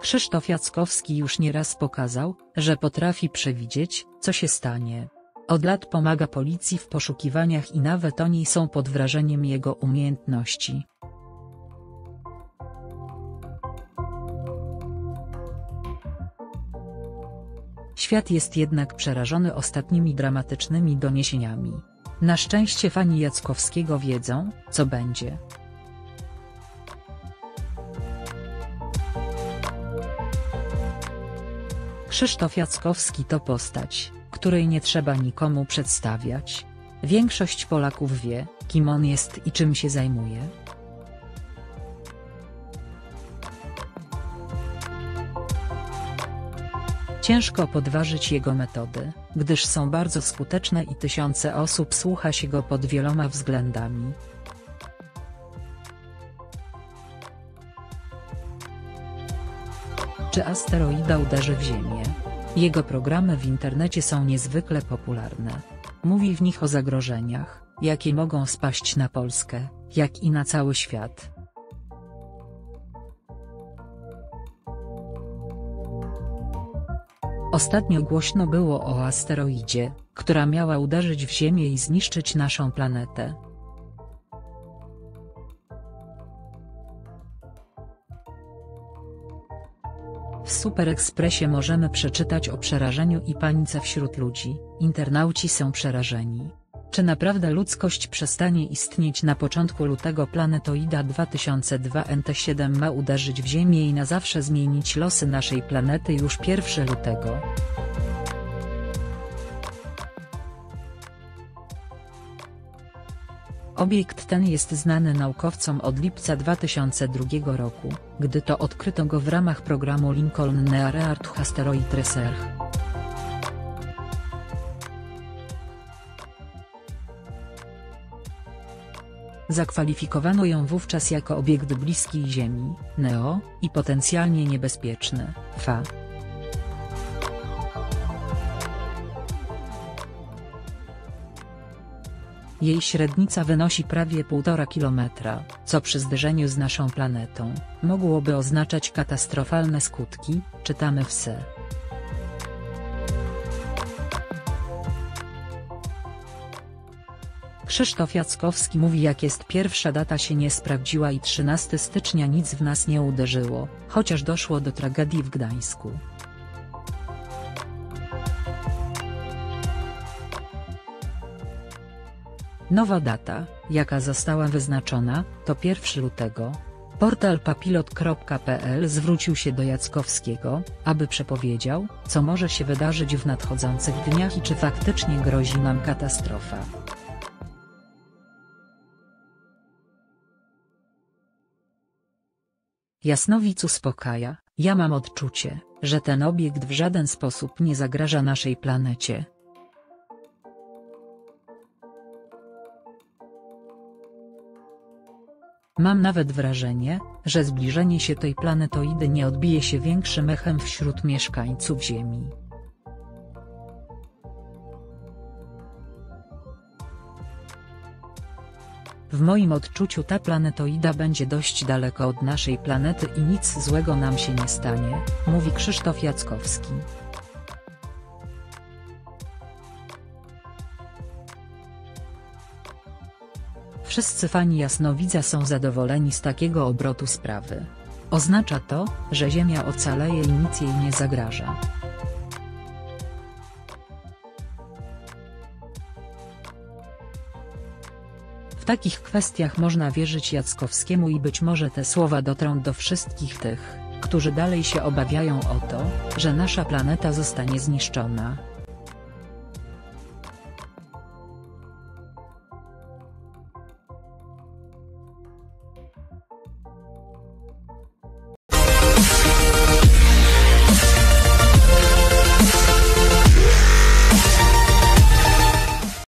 Krzysztof Jackowski już nieraz pokazał, że potrafi przewidzieć, co się stanie. Od lat pomaga policji w poszukiwaniach i nawet oni są pod wrażeniem jego umiejętności. Świat jest jednak przerażony ostatnimi dramatycznymi doniesieniami. Na szczęście fani Jackowskiego wiedzą, co będzie. Krzysztof Jackowski to postać, której nie trzeba nikomu przedstawiać. Większość Polaków wie, kim on jest i czym się zajmuje. Ciężko podważyć jego metody, gdyż są bardzo skuteczne i tysiące osób słucha się go pod wieloma względami. Czy asteroida uderzy w Ziemię? Jego programy w internecie są niezwykle popularne. Mówi w nich o zagrożeniach, jakie mogą spaść na Polskę, jak i na cały świat. Ostatnio głośno było o asteroidzie, która miała uderzyć w Ziemię i zniszczyć naszą planetę. Super Expressie możemy przeczytać o przerażeniu i panice wśród ludzi, internauci są przerażeni. Czy naprawdę ludzkość przestanie istnieć na początku lutego planetoida 2002 NT7 ma uderzyć w Ziemię i na zawsze zmienić losy naszej planety już 1 lutego? Obiekt ten jest znany naukowcom od lipca 2002 roku, gdy to odkryto go w ramach programu Lincoln Near Asteroid Research. Zakwalifikowano ją wówczas jako obiekt bliski Ziemi, NEO, i potencjalnie niebezpieczny, FA. Jej średnica wynosi prawie 1,5 kilometra, co przy zderzeniu z naszą planetą, mogłoby oznaczać katastrofalne skutki, czytamy w SE. Krzysztof Jackowski mówi jak jest pierwsza data się nie sprawdziła i 13 stycznia nic w nas nie uderzyło, chociaż doszło do tragedii w Gdańsku. Nowa data, jaka została wyznaczona, to 1 lutego. Portal papilot.pl zwrócił się do Jackowskiego, aby przepowiedział, co może się wydarzyć w nadchodzących dniach i czy faktycznie grozi nam katastrofa. Jasnowic uspokaja, ja mam odczucie, że ten obiekt w żaden sposób nie zagraża naszej planecie. Mam nawet wrażenie, że zbliżenie się tej planetoidy nie odbije się większym echem wśród mieszkańców Ziemi. W moim odczuciu ta planetoida będzie dość daleko od naszej planety i nic złego nam się nie stanie, mówi Krzysztof Jackowski. Wszyscy fani Jasnowidza są zadowoleni z takiego obrotu sprawy. Oznacza to, że Ziemia ocaleje i nic jej nie zagraża. W takich kwestiach można wierzyć Jackowskiemu i być może te słowa dotrą do wszystkich tych, którzy dalej się obawiają o to, że nasza planeta zostanie zniszczona.